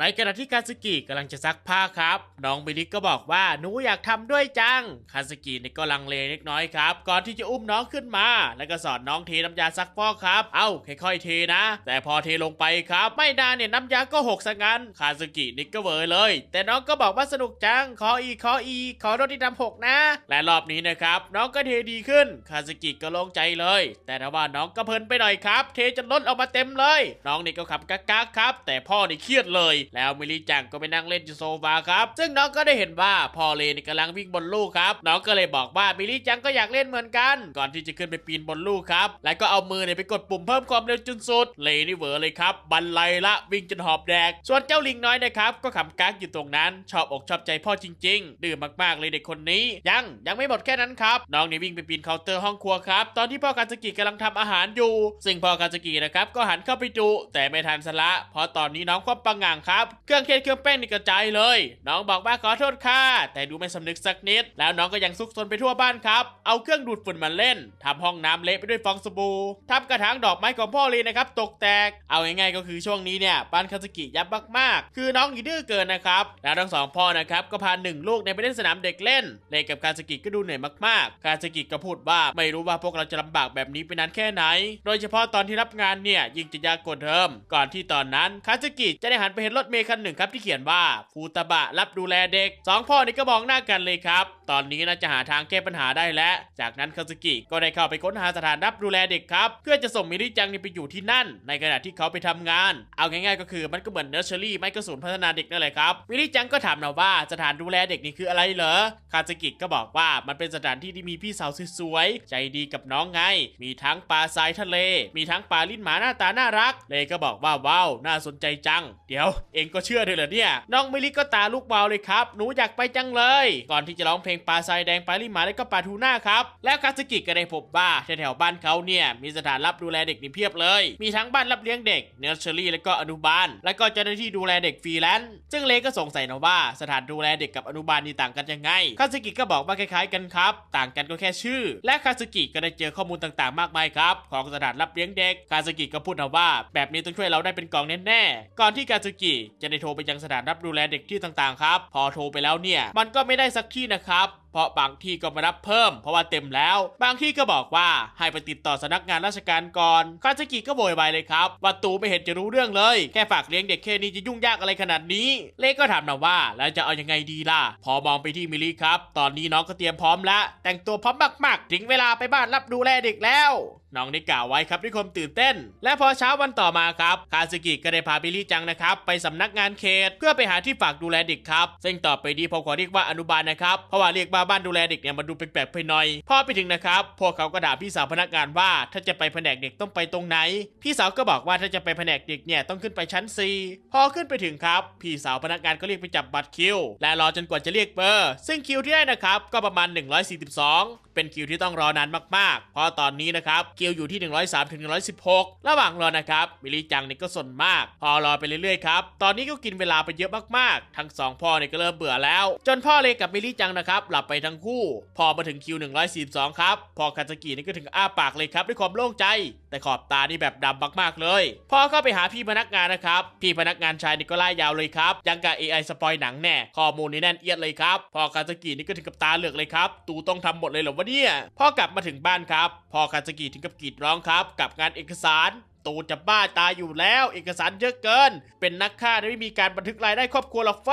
ในขณะที่คาสกิกำลังจะซักผ้าครับ น้องมิลิก็บอกว่าหนูอยากทำด้วยจัง คาสกินี่ก็ลังเลเล็กน้อยครับ ก่อนที่จะอุ้มน้องขึ้นมา แล้วก็สอนน้องเทน้ำยาซักฟอกครับ เอ้าค่อยๆเทนะ แต่พอเทลงไปครับ ไม่นานเนี่ยน้ำยาก็หกซะงั้น คาสกินี่ก็เวอเลย แต่น้องก็บอกว่าสนุกจัง ขออีขออี ขอโดนที่ทำหกนะ และรอบนี้นะครับ น้องก็เทดีขึ้น คาสกิก็โล่งใจเลย แต่ถ้าว่าน้องก็เพลินไปหน่อยครับ เทจนล้นออกมาเต็มเลย น้องนี่ก็ขับกักๆครับ แต่พ่อนี่เครียดเลยแล้วมิลิจังก็ไปนั่งเล่นอยู่โซฟาครับ ซึ่งน้องก็ได้เห็นว่าพ่อเลนี่กำลังวิ่งบนลูกครับ น้องก็เลยบอกว่ามิลิจังก็อยากเล่นเหมือนกัน ก่อนที่จะขึ้นไปปีนบนลูกครับ แล้วก็เอามือเนี่ยไปกดปุ่มเพิ่มความเร็วจนสุด เลนี่เวอร์เลยครับ บันไลละวิ่งจนหอบแดก ส่วนเจ้าลิงน้อยนะครับก็ขำกักอยู่ตรงนั้น ชอบอกชอบใจพ่อจริง ๆ ดื้อมากๆเลยเด็กคนนี้ ยังยังไม่หมดแค่นั้นครับ น้องนี่วิ่งไปปีนเคาน์เตอร์ห้องครัวครับ ตอนที่พ่อคาสกิกำลังทำอาหารอยู่ ซึ่งพ่อคาสกินะครับก็หันเข้าไปดูแต่ไม่ทันสละเพราะตอนนี้น้องคว่ำปังงางครับเครื่องเทศเครื่องแป้งนี่กระจายเลย น้องบอกว่าขอโทษค่ะ แต่ดูไม่สำนึกสักนิด แล้วน้องก็ยังซุกซนไปทั่วบ้านครับ เอาเครื่องดูดฝุ่นมาเล่นทำห้องน้ำเละไปด้วยฟองสบู่ทำกระถางดอกไม้ของพ่อเลยนะครับ ตกแตก เอาง่ายๆก็คือช่วงนี้เนี่ยบ้านคาสกิยับมากๆ คือน้องนี่ดื้อเกินนะครับแล้วทั้งสองพ่อนะครับก็พาหนึ่งลูกเนี่ยไปเล่นสนามเด็กเล่นเล่นกับคาสกิก็ดูเหนื่อยมากๆ คาสกิก็พูดว่าไม่รู้ว่าพวกเราจะลำบากแบบนี้ไปนานแค่ไหน โดยเฉพาะตอนที่รับงานเนี่ยยิ่งจะยากกว่าเดิม ก่อนที่ตอนนั้นคาสกิจะได้หันไปเห็นรถเมล์คันหนึ่งครับที่เขียนว่าฟูตาบะรับดูแลเด็กสองพ่อนี่ก็มองหน้ากันเลยครับ ตอนนี้น่าจะหาทางแก้ปัญหาได้แล้ว จากนั้นคาสกิก็ได้เข้าไปค้นหาสถานรับดูแลเด็กครับ เพื่อจะส่งมิริจังนี่ไปอยู่ที่นั่น ในขณะที่เขาไปทำงาน เอาง่ายๆ ก็คือมันก็เหมือนเนอร์เชอรี่ไม่ก็ศูนย์พัฒนาเด็กนั่นแหละครับมิริจังก็ถามนะว่าสถานดูแลเด็กนี่คืออะไรเหรอคาสกิก็บอกว่ามันเป็นสถานที่ที่มีพี่สาวสวยๆใจดีกับน้องไง มีทั้งปลาทรายทะเล มีทั้งปลาลิ้นหมาหน้าตาน่ารัก เลยก็บอกว่าว้าวน่าสนใจจัง เดี๋ยวเองก็เชื่อเลยเหรอเนี่ย น้องมิลิก็ตาลูกวาเลยครับ หนูอยากไปจังเลย ก่อนที่จะร้องเพลงปลาทรายแดงปลาลิ้นหมาและก็ปลาทูน่าครับ แล้วคาสกิก็ได้พบว่าแถวๆบ้านเขาเนี่ยมีสถานรับดูแลเด็กนี่เพียบเลย มีทั้งบ้านรับเลี้ยงเด็กเนอร์เชอรี่และก็อนุบาล และก็เจ้าหน้าที่ดูแลเด็กฟรีแลนซ์ซึ่งเลก็สงสัยนะว่าสถานดูแลเด็กกับอนุบาลนี่ต่างกันยังไง คาสกิก็บอกว่าคล้ายๆกันครับ ต่างกันก็แค่ชื่อ และคาสกิก็ได้เจอข้อมูลต่างๆ มากมายครับของสถานรับเลี้ยงเด็ก คาสกิก็พูดนะว่า แบบนี้ต้องช่วยเราได้เป็นกองแน่ๆ ก่อนที่คาสกิจะได้โทรไปยังสถานรับดูแลเด็กที่ต่างๆครับ พอโทรไปแล้วเนี่ย มันก็ไม่ได้สักที่นะครับ เพราะบางที่ก็มารับเพิ่ม เพราะว่าเต็มแล้ว บางที่ก็บอกว่าให้ไปติดต่อสำนักงานราชการก่อนคาสกิก็โวยวายเลยครับว่าตูไม่เห็นจะรู้เรื่องเลย แค่ฝากเลี้ยงเด็กแค่นี้จะยุ่งยากอะไรขนาดนี้ เลก็ถามนะว่าแล้วจะเอายังไงดีล่ะ พอมองไปที่มิลลี่ครับ ตอนนี้น้องก็เตรียมพร้อมแล้ว แต่งตัวพร้อมมากๆถึงเวลาไปบ้านรับดูแลเด็กแล้วน้องได้กล่าวไว้ครับด้วยความตื่นเต้น และพอเช้าวันต่อมาครับคาสกิก็ได้พาบิลลี่จังนะครับ ไปสำนักงานเขต เพื่อไปหาที่ฝากดูแลเด็กครับ ซึ่งต่อไปนี้ผมขอเรียกว่าอนุบาลนะครับเพราะว่าเรียกว่าบ้านดูแลเด็กเนี่ยมันดูแปลกๆไปหน่อย พอไปถึงนะครับ พวกเขาก็ด่าพี่สาวพนักงานว่า ถ้าจะไปแผนกเด็กต้องไปตรงไหน พี่สาวก็บอกว่าถ้าจะไปแผนกเด็กเนี่ยต้องขึ้นไปชั้น 4 พอขึ้นไปถึงครับ พี่สาวพนักงานก็เรียกไปจับบัตรคิว และรอจนกว่าจะเรียกเบอร์ ซึ่งคิวที่ได้นะครับก็ประมาณ 142 เป็นคิวที่ต้องรอนานมากๆ เพราะตอนนี้นะครับคิวอยู่ที่ 103ถึง116 ระหว่างรอนะครับมิลิจังนี่ก็สนมาก พอรอไปเรื่อยๆครับตอนนี้ก็กินเวลาไปเยอะมากๆ ทั้งสองพ่อเนี่ยก็เริ่มเบื่อแล้ว จนพ่อเลยกับมิลิจังนะครับหลับไปทั้งคู่ พอมาถึงคิว 142 ครับพอคาซากินี่ก็ถึงอ้าปากเลยครับด้วยความโล่งใจ แต่ขอบตานี่แบบดำมากๆเลย พอเข้าไปหาพี่พนักงานนะครับ พี่พนักงานชายนี่ก็ไล่ยาวเลยครับ ยังกับ AI สปอยหนังแน่ข้อมูลนี่แน่นเอียดเลยครับ พอคาซากินี่ก็ถึงกับตาเหลือกเลยครับ ตูต้องทำหมดเลยเหรอวะเนี่ย พอกลับมาถึงบ้านครับ พอคาซากิถึงกับกรีดร้องครับ กับงานเอกสาร ตูจะบ้าตายอยู่แล้ว เอกสารเยอะเกิน เป็นนักฆ่าไม่มีการบันทึกรายได้ครอบครัวหรอกไฟ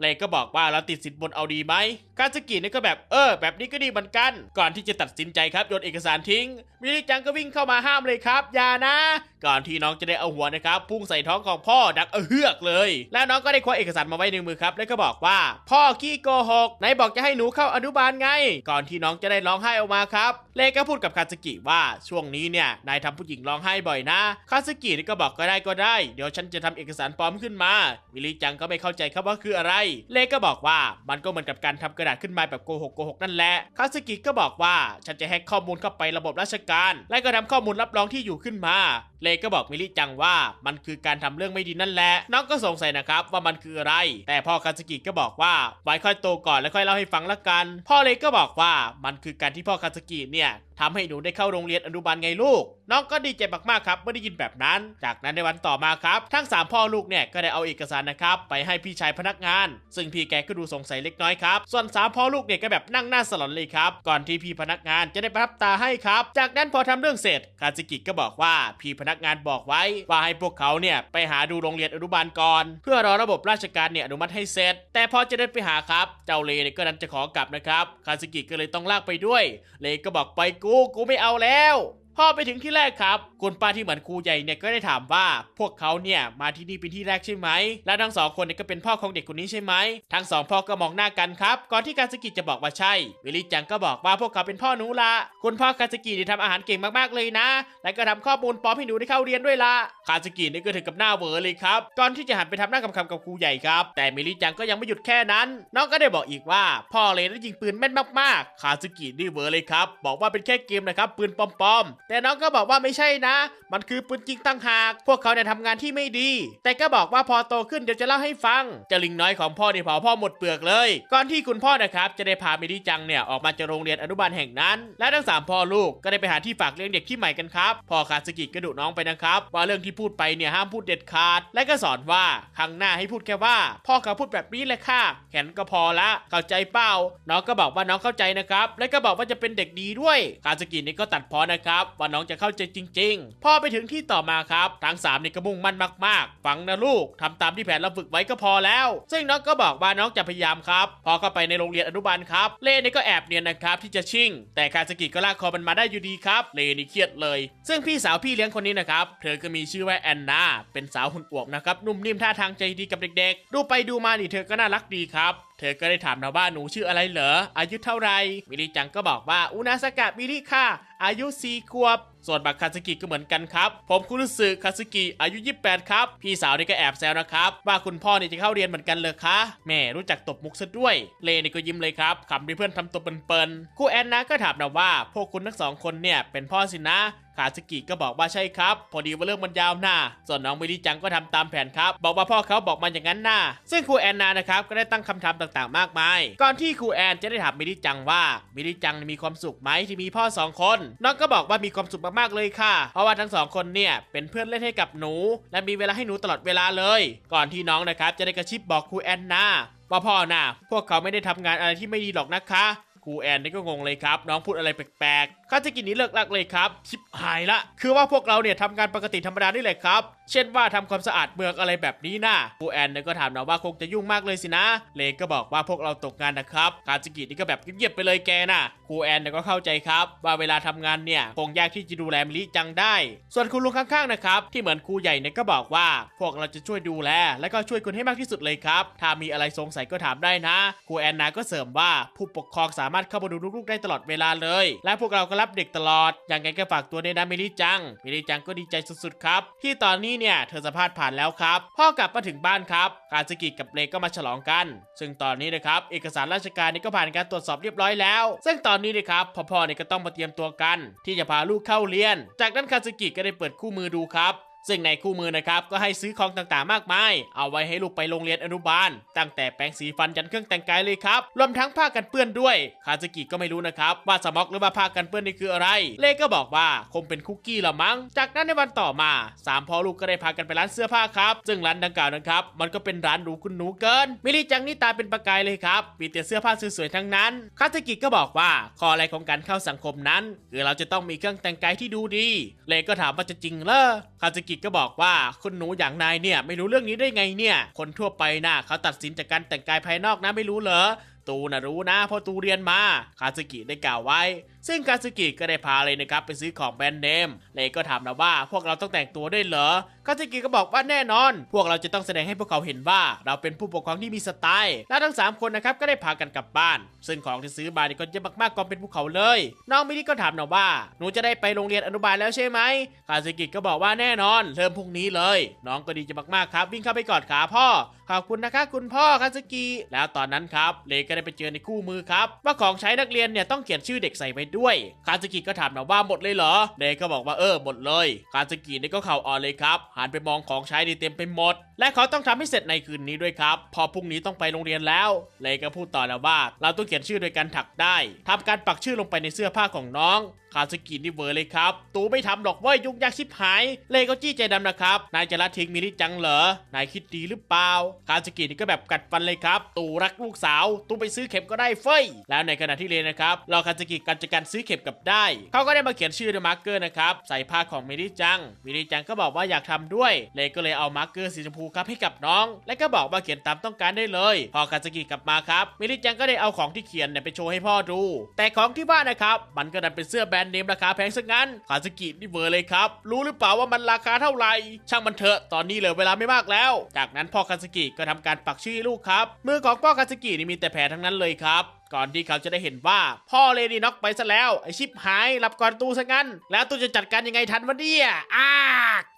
เลยก็บอกว่าเราติดสินบนเอาดีไหมคาสกินี่ก็แบบเออ แบบนี้ก็ดีเหมือนกัน ก่อนที่จะตัดสินใจครับโยนเอกสารทิ้งมิริจังก็วิ่งเข้ามาห้ามเลยครับอย่านะ ก่อนที่น้องจะได้เอาหัวนะครับพุ่งใส่ท้องของพ่อดักเอเฮือกเลย แล้วน้องก็ได้คว้าเอกสารมาไว้ในมือครับ แล้วก็บอกว่า พ่อขี้โกหกไหนบอกจะให้หนูเข้าอนุบาลไง ก่อนที่น้องจะได้ร้องไห้ออกมาครับเลก็พูดกับคาสกิว่าช่วงนี้เนี่ยนายทำผู้หญิงร้องไห้บ่อยนะคาสกิก็บอกก็ได้ก็ได้ เดี๋ยวฉันจะทำเอกสารปลอมขึ้นมามิริจังก็ไม่เข้าใจครับว่าคืออะไร เลก็บอกว่ามันก็เหมือนกับการทำกระดาษขึ้นมาแบบโกหกโกหกนั่นแหละคาสกิก็บอกว่าฉันจะแฮกข้อมูลเข้าไประบบราชการ และก็ทำข้อมูลรับรองที่อยู่ขึ้นมา เลก็บอกมิลิจังว่ามันคือการทำเรื่องไม่ดีนั่นแหละ น้องก็สงสัยนะครับว่ามันคืออะไร แต่พ่อคาสกิก็บอกว่าไว้ค่อยโตก่อนแล้วค่อยเล่าให้ฟังละกัน พ่อเลก็บอกว่ามันคือการที่พ่อคาสกิเนี่ยทำให้หนูได้เข้าโรงเรียนอนุบาลไงลูก น้องก็ดีใจมากๆครับเมื่อได้ยินแบบนั้น จากนั้นในวันต่อมาครับ ทั้ง 3 พ่อลูกเนี่ยก็ได้เอาเอกสารนะครับไปให้พี่ชายพนักงาน ซึ่งพี่แกก็ดูสงสัยเล็กน้อยครับ ส่วนสามพ่อลูกเนี่ยก็แบบนั่งหน้าสลอนเลยครับ ก่อนที่พี่พนักงานจะได้ประทับตาให้ครับ จากนั้นพอทำเรื่องเสร็จคาซิกิก็บอกว่าพี่พนักงานบอกไว้ ว่าให้พวกเขาเนี่ยไปหาดูโรงเรียนอนุบาลก่อน เพื่อรอระบบราชการเนี่ยอนุมัติให้เสร็จ แต่พอจะเดินไปหาครับ เจ้าเลเนี่ยก็ดันจะขอกลับนะครับ คาซิกิก็เลยต้องลากไปด้วย เลก็บอกไปกู กูไม่เอาแล้ว พอไปถึงที่แรกครับคุณป้าที่เหมือนครูใหญ่เนี่ยก็ได้ถามว่า พวกเขาเนี่ยมาที่นี่เป็นที่แรกใช่ไหม และทั้งสองคนเนี่ยก็เป็นพ่อของเด็กคนนี้ใช่ไหม ทั้งสองพ่อก็มองหน้ากันครับ ก่อนที่คาสกิจะบอกว่าใช่ วิลลี่จังก็บอกว่าพวกเขาเป็นพ่อหนูละ คุณพ่อคาสกิเนี่ยทำอาหารเก่งมากๆเลยนะ และก็ทำข้อมูลปลอมให้หนูได้เข้าเรียนด้วยละคาสกินี่ก็ถึงกับหน้าเวอเลยครับ ก่อนที่จะหันไปทำหน้าคำๆกับครูใหญ่ครับ แต่มิลลี่จังก็ยังไม่หยุดแค่นั้น น้องก็ได้บอกอีกว่า พ่อเลยได้ยิงปืนแม่นมากๆคาสกินี่เวอเลยครับ บอกว่าเป็นแค่เกมนะครับปืนปลอมๆแต่น้องก็บอกว่าไม่ใช่นะ มันคือปืนจริงตั้งหาก พวกเขาเนี่ยทำงานที่ไม่ดี แต่ก็บอกว่าพอโตขึ้นเดี๋ยวจะเล่าให้ฟังเจ้าลิงน้อยของพ่อเนี่ยเผาพ่อหมดเปลือกเลย ก่อนที่คุณพ่อนะครับจะได้พาเมิริจังเนี่ยออกมาจากโรงเรียนอนุบาลแห่งนั้น และทั้งสามพ่อลูกก็ได้ไปหาที่ฝากเลี้ยงเด็กที่ใหม่กันครับพ่อคาสกิก็ดุน้องไปนะครับว่าเรื่องที่พูดไปเนี่ยห้ามพูดเด็ดขาด และก็สอนว่าครั้งหน้าให้พูดแค่ว่า พ่อเขาพูดแบบนี้เลยค่ะแค่นั้นก็พอละเข้าใจเปล่าน้องก็บอกว่าน้องเข้าใจนะครับ และก็บอกว่าจะเป็นเด็กดีด้วยคาสกินี่ก็ตัดพ้อนะครับว่าน้องจะเข้าใจจริง ๆ พอไปถึงที่ต่อมาครับ ทั้งสามนี่ก็มุ่งมั่นมากๆ ฟังนะลูกทำตามที่แผนเราฝึกไว้ก็พอแล้ว ซึ่งน้องก็บอกว่าน้องจะพยายามครับ พอเข้าไปในโรงเรียนอนุบาลครับ เล่นี่ก็แอบเนียนนะครับที่จะชิ่ง แต่คาสกิก็ลากคอมันมาได้อยู่ดีครับ เลนี่เครียดเลย ซึ่งพี่สาวพี่เลี้ยงคนนี้นะครับ เธอก็มีชื่อว่าแอนนา เป็นสาวหุ่นอวบนะครับ นุ่มนิ่มท่าทางใจดีกับเด็กๆ ดูไปดูมานี่เธอก็น่ารักดีครับ เธอก็ได้ถามนะว่าหนูชื่ออะไรเหรอ อายุเท่าไรมิริจังก็บอกว่าอุนาสกะมิริค่ะ อายุ4ขวบ ส่วนบักคาสกิก็เหมือนกันครับ ผมคุรุสึคาสกิอายุ 28 ครับ พี่สาวนี่ก็แอบแซวนะครับว่าคุณพ่อนี่จะเข้าเรียนเหมือนกันเลยคะแม่รู้จักตบมุกซะด้วย เลนี่ก็ยิ้มเลยครับขำที่เพื่อนทำตัวเปินๆครูแอนนาก็ถามนะว่า พวกคุณทั้งสองคนเนี่ยเป็นพ่อสินะาสกิก็บอกว่าใช่ครับ พอดีว่าเรื่องมันยาวหน้า ส่วนน้องมิริจังก็ทำตามแผนครับ บอกว่าพ่อเขาบอกมาอย่างนั้นหน่าซึ่งครูแอนนานะครับก็ได้ตั้งคำถามต่างๆ มากมาย ก่อนที่ครูแอนจะได้ถามมิริจังว่ามิริจังมีความสุขไหมที่มีพ่อสองคน น้องก็บอกว่ามีความสุขมากๆเลยค่ะ เพราะว่าทั้งสองคนเนี่ยเป็นเพื่อนเล่นให้กับหนู และมีเวลาให้หนูตลอดเวลาเลย ก่อนที่น้องนะครับจะได้กระชิบบอกครูแอนนาว่าพ่อน่ะพวกเขาไม่ได้ทำงานอะไรที่ไม่ดีหรอกนะคะครูแอนนี่ก็งงเลยครับ น้องพูดอะไรแปลก ข้าจะกินนี้เลิกลักเลยครับชิบหายละ คือว่าพวกเราเนี่ยทำงานปกติธรรมดานี่แหละครับ เช่นว่าทำความสะอาดเมืองอะไรแบบนี้นะครูแอนเนี่ยก็ถามนะว่าคงจะยุ่งมากเลยสินะ เลก็บอกว่าพวกเราตกงานนะครับคาจิกินี่ก็แบบเงียบๆไปเลยแกน่ะครูแอนเนี่ยก็เข้าใจครับ ว่าเวลาทำงานเนี่ยคงยากที่จะดูแลมิลิจังได้ ส่วนคุณลุงข้างๆนะครับที่เหมือนครูใหญ่เนี่ยก็บอกว่า พวกเราจะช่วยดูแล และก็ช่วยคุณให้มากที่สุดเลยครับ ถ้ามีอะไรสงสัยก็ถามได้นะครูแอนนาก็เสริมว่าผู้ปกครองสามารถเข้ามาดูลูกๆได้ตลอดเวลาเลย และพวกเราก็รับเด็กตลอด อย่างไงก็ฝากตัวด้วยนะมิลิจัง มิลิจังก็ดีใจสุดๆครับ ที่ตอนนี้เนี่ยเธอสะพาดผ่านแล้วครับ พ่อกลับมาถึงบ้านครับคาซากิกับเลก็มาฉลองกัน ซึ่งตอนนี้นะครับเอกสารราชการนี่ก็ผ่านการตรวจสอบเรียบร้อยแล้ว ซึ่งตอนนี้นะครับพ่อๆเนี่ยก็ต้องมาเตรียมตัวกัน ที่จะพาลูกเข้าเรียน จากนั้นคาซากิก็ได้เปิดคู่มือดูครับ ซึ่งในคู่มือนะครับก็ให้ซื้อของต่างๆมากมาย เอาไว้ให้ลูกไปโรงเรียนอนุบาล ตั้งแต่แปรงสีฟันยันเครื่องแต่งกายเลยครับ รวมทั้งผ้ากันเปื้อนด้วย คาซกิก็ไม่รู้นะครับว่าสม็อกหรือว่าผ้ากันเปื้อนนี่คืออะไร เลก็บอกว่าคงเป็นคุกกี้ละมั้ง จากนั้นในวันต่อมาสามพ่อลูกก็ได้พากันไปร้านเสื้อผ้าครับ ซึ่งร้านดังกล่าวนะครับมันก็เป็นร้านหรูคุณหนูเกิน มิริจังนี่ตาเป็นประกายเลยครับมีแต่เสื้อผ้าสวยๆทั้งนั้น คาซกิก็บอกว่าข้ออะไรของการเข้าสังคมนั้น คือเราจะต้องมีเครื่องแต่งกายที่ดูดี เลก็ถามว่าจะจริงเหรอ คาซกิก็บอกว่าคุณหนูอย่างนายเนี่ยไม่รู้เรื่องนี้ได้ไงเนี่ย คนทั่วไปน่ะเขาตัดสินจากการแต่งกายภายนอกนะไม่รู้เหรอตูน่ะรู้นะเพราะตูเรียนมาคาซึกิได้กล่าวไว้ซึ่งคาซึกิก็ได้พาเลยนะครับไปซื้อของแบรนด์เนมเลก็ถามนะว่าพวกเราต้องแต่งตัวด้วยเหรอคาซึกิก็บอกว่าแน่นอน พวกเราจะต้องแสดงให้พวกเขาเห็นว่า เราเป็นผู้ปกครองที่มีสไตล์ และทั้งสามคนนะครับก็ได้พากันกลับบ้าน ซึ่งของที่ซื้อมานี่ก็เยอะมากๆกองเป็นภูเขาเลย น้องมิลิก็ถามนะว่าหนูจะได้ไปโรงเรียนอนุบาลแล้วใช่ไหมคาซึกิก็บอกว่าแน่นอนเริ่มพรุ่งนี้เลย น้องก็ดีใจมากๆครับ วิ่งเข้าไปกอดขาพ่อขอบคุณนะคะคุณพ่อคาซึกิแล้วตอนนั้นครับเลก็ได้ไปเจอในคู่มือครับว่าของใช้นักเรียนเนี่ยต้องเขียนชื่อเด็กใส่ไว้ด้วย คาสกิก็ถามนะว่าหมดเลยเหรอเลก็บอกว่าเออหมดเลย คาสกินี่ก็เข่าอ่อนเลยครับหันไปมองของใช้ดีเต็มไปหมด และเขาต้องทำให้เสร็จในคืนนี้ด้วยครับ พอพรุ่งนี้ต้องไปโรงเรียนแล้วเลก็พูดต่อแล้วว่า เราต้องเขียนชื่อโดยการถักได้ทำการปักชื่อลงไปในเสื้อผ้าของน้องคาสกินี่เวอร์เลยครับ ตูไม่ทำหรอกเว้ยยุ่งยากชิบหาย เลก็จี้ใจดำนะครับ นายจะละทิ้งมินิจังเหรอ นายคิดดีหรือเปล่า คาสกินี่ก็แบบกัดฟันเลยครับ ตูรักลูกสาว ตูไปซื้อเข็มก็ได้เฟ้ย แล้วในขณะที่เลนะครับรอคาสกิกันจะการซื้อเข็มกลับได้ เขาก็ได้มาเขียนชื่อด้วยมาร์กเกอร์นะครับ ใส่ผ้าของมินิจัง มินิจังก็บอกว่าอยากทำด้วย เลก็เลยเอามาร์กเกอร์สีชมพูครับให้กับน้อง และก็บอกว่าเขียนตามต้องการได้เลย พอคาสกิกลับมาครับ มินิจังก็ได้เอาของที่เขียนเนี่ยไปโชว์ให้พ่อดู แต่ของที่ว่านะครับ มันก็ดันเป็นเสื้อแบรนด์เนมราคาแพงซะงั้นคาสกินี่เวอร์เลยครับ รู้หรือเปล่าว่ามันราคาเท่าไหร่ ช่างมันเถอะ ตอนนี้เหลือเวลาไม่มากแล้ว จากนั้นพ่อคาสกิก็ทำการปักชื่อลูกครับ มือของพ่อคาสกินี่มีแต่แผลทั้งนั้นเลยครับก่อนที่เขาจะได้เห็นว่าพ่อเลดี้น็อกไปซะแล้ว ไอชิปหายหลับก่อนตูซะงั้น แล้วตูจะจัดการยังไงทันวะเนี่ยอ้า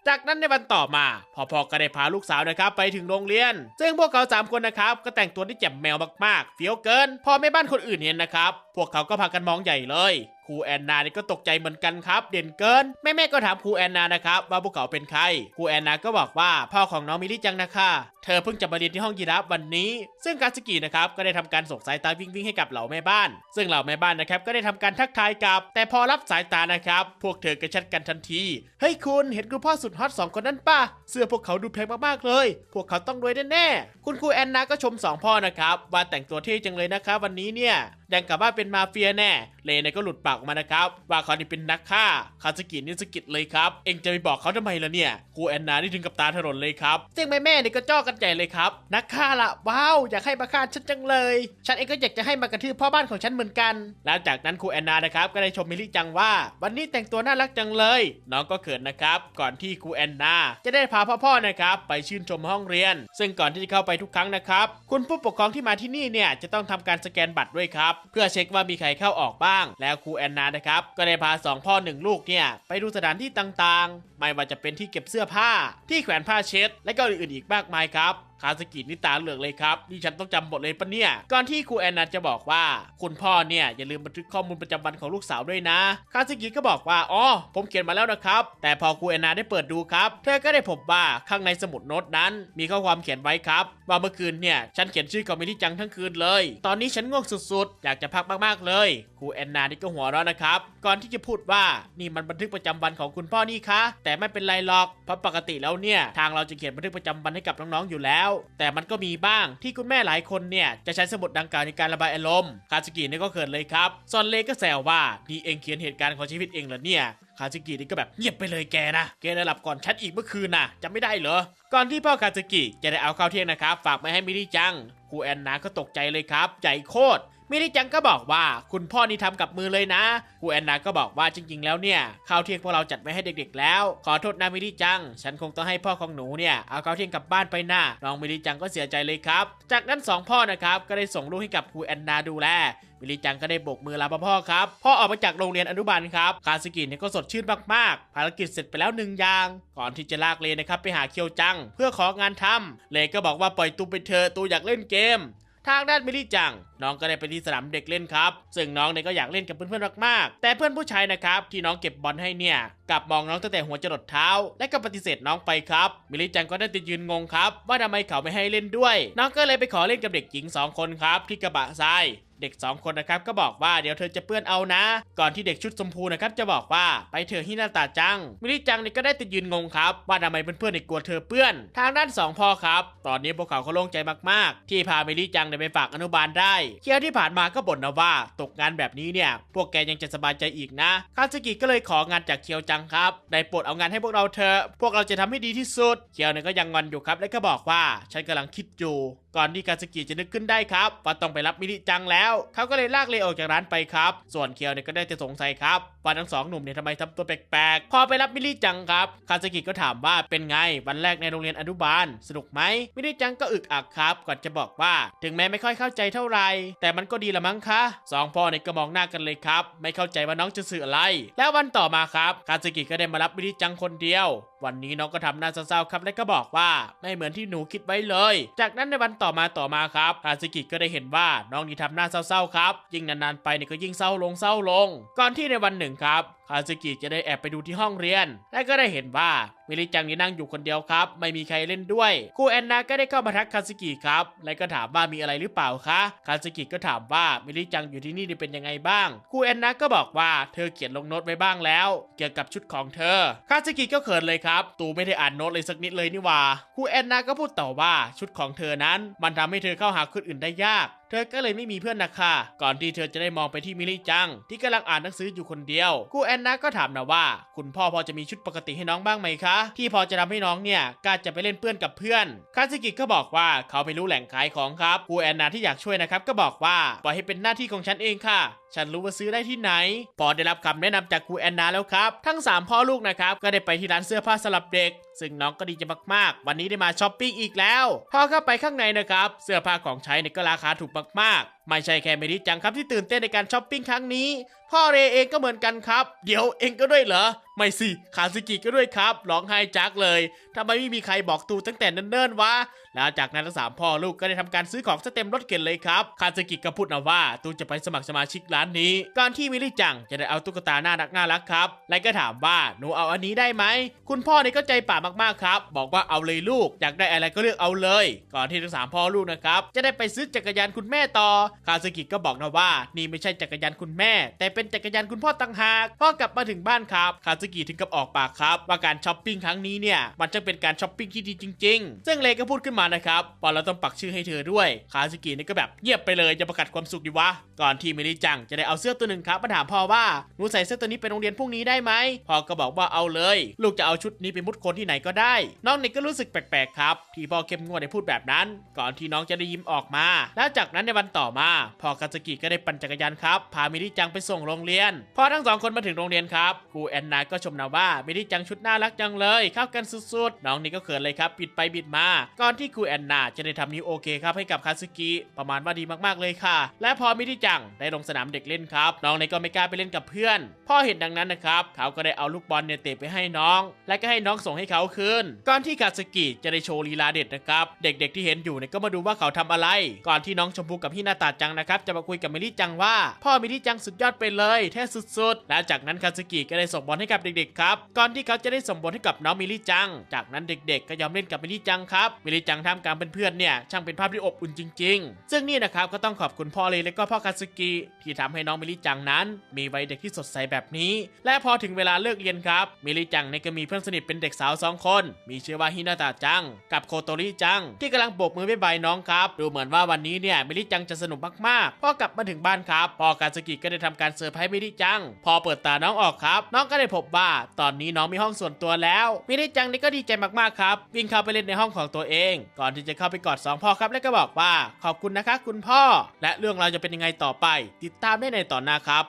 จากนั้นในวันต่อมาพ่อพ่อก็ได้พาลูกสาวนะครับไปถึงโรงเรียน ซึ่งพวกเขาสามคนนะครับก็แต่งตัวที่แจ่มแมวมากๆเฟี้ยวเกิน พอแม่บ้านคนอื่นเห็นนะครับ พวกเขาก็พากันมองใหญ่เลยครูแอนนานี่ก็ตกใจเหมือนกันครับ เด่นเกิน แม่แม่ก็ถามครูแอนนานะครับว่าพวกเขาเป็นใครครูแอนนาก็บอกว่าพ่อของน้องมิลลี่จังนะคะเธอเพิ่งจะมาเรียนที่ห้องยีราฟวันนี้ ซึ่งคาสกินะครับก็ได้ทำการส่งสายตาวิ่งวิ่งให้กับเหล่าแม่บ้าน ซึ่งเหล่าแม่บ้านนะครับก็ได้ทำการทักทายกับ แต่พอรับสายตานะครับพวกเธอกระชัดกันทันทีเฮ้ยคุณเห็นคุณพ่อสุดฮอตสองคนนั้นป่ะเสื้อพวกเขาดูแพงมากๆเลย พวกเขาต้องรวยแน่ๆคุณครูแอนนาก็ชมสองพ่อนะครับว่าแต่งตัวเท่จังเลยนะครับวันนี้เนี่ย ยังกับว่าเป็นมาเฟียแน่เลนยก็หลุดปากออกมานะครับ ว่าเขานี่เป็นนักฆ่าคาสกินี่สกิดเลยครับ เองจะไปบอกเขาทำไมล่ะเนี่ยครูแอนนานี่ถึงกับตาถลนเลยครับซึ่งแม่แม่ๆนี่ก็จ้อกันใหญ่เลยครับ นักฆ่าละว้าวอยากให้มาฆ่าฉันจังเลย ฉันเองก็อยากจะให้มากระทืบพ่อบ้านของฉันเหมือนกัน แล้วจากนั้นครูแอนนานะครับก็ได้ชมมิลลี่จังว่า วันนี้แต่งตัวน่ารักจังเลย น้องก็เขินนะครับ ก่อนที่ครูแอนนาจะได้พาพ่อๆนะครับไปชื่นชมห้องเรียน ซึ่งก่อนที่จะเข้าไปทุกครั้งนะครับคุณผู้ปกครองที่มาที่นี่เนี่ยจะต้องทำการสแกนบัตรด้วยครับเพื่อเช็คว่ามีใครเข้าออกบ้าง แล้วครูแอนนานะครับก็ได้พาสองพ่อหนึ่งลูกเนี่ยไปดูสถานที่ต่างๆ ไม่ว่าจะเป็นที่เก็บเสื้อผ้า ที่แขวนผ้าเช็ด และก็อื่นๆอีกมากมายครับคาสกินี่ตาเหลือกเลยครับนี่ฉันต้องจำบทเลยปะเนี่ย ก่อนที่ครูแอนนาจะบอกว่า คุณพ่อเนี่ยอย่าลืมบันทึกข้อมูลประจำวันของลูกสาวด้วยนะ คาสกิก็บอกว่า อ๋อ ผมเขียนมาแล้วนะครับ แต่พอครูแอนนาได้เปิดดูครับ เธอก็ได้พบว่าข้างในสมุดโน้ตนั้น มีข้อความเขียนไว้ครับ ว่าเมื่อคืนเนี่ย ฉันเขียนชื่อของมิลิจังทั้งคืนเลย ตอนนี้ฉันง่วงสุดๆ อยากจะพักมากๆเลย ครูแอนนานี่ก็หัวเราะนะครับ ก่อนที่จะพูดว่านี่มันบันทึกประจำวันของคุณพ่อนี่คะ แต่แต่ไม่เป็นไรหรอก เพราะปกติแล้วเนี่ย ทางเราจะเขียนบันทึกประจำวันให้กับน้องๆอยู่แล้ว แต่มันก็มีบ้างที่คุณแม่หลายคนเนี่ย จะใช้สมุดดังกล่าวในการระบายอารมณ์คาสกินี่ก็เขินเลยครับซอนเลก็แซวว่านี่เองเขียนเหตุการณ์ของชีวิตเองเหรอเนี่ยคาซึกินี่ก็แบบเงียบไปเลยแกนะแกได้หลับก่อนฉันอีกเมื่อคืนนะจำไม่ได้เหรอ ก่อนที่พ่อคาซึกิจะได้เอาข้าวเที่ยงนะครับ ฝากไมาให้มิริจังครูแอนนาก็ตกใจเลยครับ ใจโคตร มิริจังก็บอกว่าคุณพ่อนี่ทำกับมือเลยนะครูแอนนาก็บอกว่าจริง ๆ แล้วเนี่ยข้าวเที่ยงพวกเราจัดไว้ให้เด็ก ๆ แล้ว ขอโทษนะมิริจัง ฉันคงต้องให้พ่อของหนูเนี่ยเอาข้าวเที่ยงกลับบ้านไปหนะน้องมิริจังก็เสียใจเลยครับ จากนั้นสองพ่อนะครับก็ได้ส่งลูกให้กับครูแอนนาดูแลมิริจังก็ได้โบกมือลาพ่อครับ พ่อออกมาจากโรงเรียนอนุบาลครับคาสกิเนี่ยก็สดชื่นมากๆ ภารกิจเสร็จไปแล้วหนึ่งอย่าง ก่อนที่จะลากเลนะครับไปหาเคียวจัง เพื่อของานทำเลก็บอกว่าปล่อยตูไปเถอะตูอยากเล่นเกม ทางด้านมิลลี่จัง น้องก็ได้ไปที่สนามเด็กเล่นครับ ซึ่งน้องเนี่ยก็อยากเล่นกับเพื่อนๆมากๆ แต่เพื่อนผู้ชายนะครับที่น้องเก็บบอลให้เนี่ยกลับมองน้องตั้งแต่หัวจรดเท้า และก็ปฏิเสธน้องไปครับ มิลลี่จังก็ได้ติดยืนงงครับ ว่าทำไมเขาไม่ให้เล่นด้วย น้องก็เลยไปขอเล่นกับเด็กหญิงสองคนครับที่กระบะทราย เด็ก 2 คนนะครับก็บอกว่าเดี๋ยวเธอจะเปื้อนเอานะ ก่อนที่เด็กชุดชมพูนะครับจะบอกว่าไปเถอะฮินาตาจังมิริจังนี่ก็ได้ติดยืนงงครับว่าทำไมเพื่อนๆในกลัวเธอเปื้อน ทางด้าน 2พ่อครับตอนนี้พวกเขาก็โล่งใจมากๆ ที่พามิริจังเนี่ยไปฝากอนุบาลได้เคียวที่ผ่านมาก็บ่นนะว่าตกงานแบบนี้เนี่ยพวกแกยังจะสบายใจอีกนะคาสกิก็เลยของานจากเคียวจังครับได้โปรดเอางานให้พวกเราเถอะพวกเราจะทำให้ดีที่สุดเคียวเนี่ยก็ยังงอนอยู่ครับและก็บอกว่าฉันกำลังคิดอยู่ ก่อนที่คาสกิจะนึกขึ้นได้ครับว่าต้องไปรับมิริจังแล้วเขาก็เลยลากเลออกจากร้านไปครับ ส่วนเคียวเนี่ยก็ได้แต่สงสัยครับว่าทั้งสองหนุ่มเนี่ยทำไมทำตัวแปลกๆ พอไปรับมิริจังครับ คาสกิก็ถามว่าเป็นไงวันแรกในโรงเรียนอนุบาล สนุกไหมมิริจังก็อึกอักครับ ก่อนจะบอกว่าถึงแม้ไม่ค่อยเข้าใจเท่าไหร่แต่มันก็ดีละมั้งคะสองพ่อเนี่ยก็มองหน้ากันเลยครับ ไม่เข้าใจว่าน้องจะสื่ออะไร แล้ววันต่อมาครับคาสกิก็ได้มารับมิริจังคนเดียว วันนี้น้องก็ทำหน้าเศร้าๆครับและก็บอกว่าไม่เหมือนที่หนูคิดไว้เลย จากนั้นในวันต่อมาต่อมาครับคาสกิก็ได้เห็นว่าน้องนี่ทำหน้าเเศร้าๆครับ ยิ่งนานๆไปเนี่ยก็ยิ่งเศร้าลงเศร้าลง ก่อนที่ในวันหนึ่งครับคาซึกิจะได้แอบไปดูที่ห้องเรียน และก็ได้เห็นว่ามิริจังนี่นั่งอยู่คนเดียวครับ ไม่มีใครเล่นด้วยครูแอนนาก็ได้เข้ามาทักคาซึกิครับ และก็ถามว่ามีอะไรหรือเปล่าคะคาซึกิก็ถามว่ามิริจังอยู่ที่นี่เป็นยังไงบ้างครูแอนนาก็บอกว่าเธอเขียนลงโน้ตไว้บ้างแล้ว เกี่ยวกับชุดของเธอคาซึกิก็เขินเลยครับตูไม่ได้อ่านโน้ตเลยสักนิดเลยนี่หว่าครูแอนนาก็พูดต่อว่าชุดของเธอนั้น มันทำให้เธอเข้าหาคนอื่นได้ยากเธอก็เลยไม่มีเพื่อนนะค่ะก่อนที่เธอจะได้มองไปที่มิริจัง ที่กำลังอ่านหนังสืออยู่คนเดียวครูแอแอนนาก็ถามนะว่า คุณพ่อพอจะมีชุดปกติให้น้องบ้างไหมคะ ที่พอจะทำให้น้องเนี่ยกล้าจะไปเล่นเพื่อนกับเพื่อน คาซิกิก็บอกว่าเขาไม่รู้แหล่งขายของครับครูแอนนาที่อยากช่วยนะครับก็บอกว่าปล่อยให้เป็นหน้าที่ของฉันเองค่ะ ฉันรู้ว่าซื้อได้ที่ไหน พอได้รับคำแนะนำจากครูแอนนาแล้วครับ ทั้ง 3 พ่อลูกนะครับ ก็ได้ไปที่ร้านเสื้อผ้าสำหรับเด็ก ซึ่งน้องก็ดีใจมากๆ วันนี้ได้มาช้อปปิ้งอีกแล้ว พอเข้าไปข้างในนะครับ เสื้อผ้าของใช้เนี่ยก็ราคาถูกมากๆ ไม่ใช่แค่เมดิจังครับที่ตื่นเต้นในการช้อปปิ้งครั้งนี้ พ่อเรเองก็เหมือนกันครับ เดี๋ยวเองก็ด้วยเหรอไม่สิคาซึกิก็ด้วยครับร้องไห้จักเลยทำไมไม่มีใครบอกตูตั้งแต่เนิ่นๆวะแล้วจากนั้นทั้งสามพ่อลูกก็ได้ทำการซื้อของซะเต็มรถเข็นเลยครับคาซึกิก็พูดนะว่าตูจะไปสมัครสมาชิกร้านนี้ ก่อนที่มิริจังจะได้เอาตุ๊กตาน่ารักน่ารักครับแลก็ถามว่าหนูเอาอันนี้ได้ไหมคุณพ่อนี่ก็ใจป่ามากๆครับ บอกว่าเอาเลยลูกอยากได้อะไรก็เลือกเอาเลย ก่อนที่ทั้งสามพ่อลูกนะครับจะได้ไปซื้อจักรยานคุณแม่ต่อคาซึกิก็บอกนะว่า นี่ไม่ใช่จักรยานคุณแม่ แต่เป็นจักรยานคุณพ่อต่างหากพ่อกลับมาถึงบ้านครับคาซึกิถึงกับออกปากครับ ว่าการช้อปปิ้งครั้งนี้เนี่ย มันจะเป็นการช้อปปิ้งที่ดีจริง ๆ ซึ่งเลก็พูดขึ้นมานะครับปอเราต้องปักชื่อให้เธอด้วยคาซึกินี่ก็แบบเงียบไปเลยจะประกาศความสุขดีวะ ก่อนที่มิริจังจะได้เอาเสื้อตัวหนึ่งครับมาถามพ่อว่าหนูใส่เสื้อตัวนี้ไปโรงเรียนพรุ่งนี้ได้ไหมพ่อก็บอกว่าเอาเลย ลูกจะเอาชุดนี้ไปมุดคนที่ไหนก็ได้ น้องเน็กก็รู้สึกแปลกๆครับที่พ่อเข้มงวดในพูดแบบนั้น ก่อนที่น้องจะได้ยิ้มออกมา แล้วจากนั้นในวันต่อมาพ่อคาซึกิก็ได้ปั่นจักรยานครับพามิริจังไปส่งโรงเรียนพอทั้งสองคนมาถึงโรงเรียนครับครูแอนนาก็ชมนะว่ามิริจังชุดน่ารักจังเลยเข้ากันสุดๆ น้องนี่ก็เขินเลยครับบิดไปบิดมา ก่อนที่ครูแอนนาจะได้ทำนิ้วโอเคครับให้กับคาซึกิประมาณว่าดีมากๆเลยค่ะ และพอมิริจังได้ลงสนามเด็กเล่นครับ น้องนี่ก็ไม่กล้าไปเล่นกับเพื่อนพ่อเห็นดังนั้นนะครับเขาก็ได้เอาลูกบอลเนี่ยเตะไปให้น้อง และก็ให้น้องส่งให้เขาคืนก่อนที่คาซึกิจะได้โชว์ลีลาเด็ดนะครับเด็กๆที่เห็นอยู่เนี่ยก็มาดูว่าเขาทำอะไร ก่อนที่น้องชมพูกับพี่หนาตาจังนะครับจะมาคุยกับมิริจังว่า พ่อมิริจังสุดยอดไปเลยเท่สุดๆ และจากนั้นคาซึกิก็ได้ส่งบอลให้กับเด็กๆครับก่อนที่เขาจะได้ส่งบอลให้กับน้องมิริจัง จากนั้นเด็กๆ ก็ยอมเล่นกับมิริจังครับมิริจังทำกลารเพื่อนๆเนี่ยช่างเป็นภาพที่อบอุ่นจริง ๆ ซึ่งนี่นะครับก็ต้องขอบคุณพ่อเลยและก็พ่อคาซึกิที่ทำให้น้องมิริจังนั้น มีวัยเด็กที่สดใสแบบนี้ และพอถึงเวลาเลิกเรียนครับมิริจังเนี่ยก็มีเพื่อนสนิทเป็นเด็กสาวสองคน มีชื่อว่าฮินาตาจัง กับโคโตริจัง ที่กำลังโบกมือบ๊ายบายน้องครับดูเหมือนว่าวันนี้เนี่ยมิริจังจะสนุกมากๆพอกลับมาถึงบ้านครับพ่อคาซึกิก็ได้ทำการเซอร์ไพรส์มิริจัง พอเปิดตาน้องออกครับ น้องก็ได้พบว่าตอนนี้น้องมีห้องส่วนตัวแล้วมิริจังนี่ก็ดีใจมากๆครับ วิ่งเข้าไปเล่นในห้องของตัวเอง ก่อนที่จะเข้าไปกอดสองพ่อครับแล้วก็บอกว่าขอบคุณนะคะ คุณพ่อ และเรื่องเราจะเป็นยังไงต่อไป ติดตามได้ในตอนหน้าครับ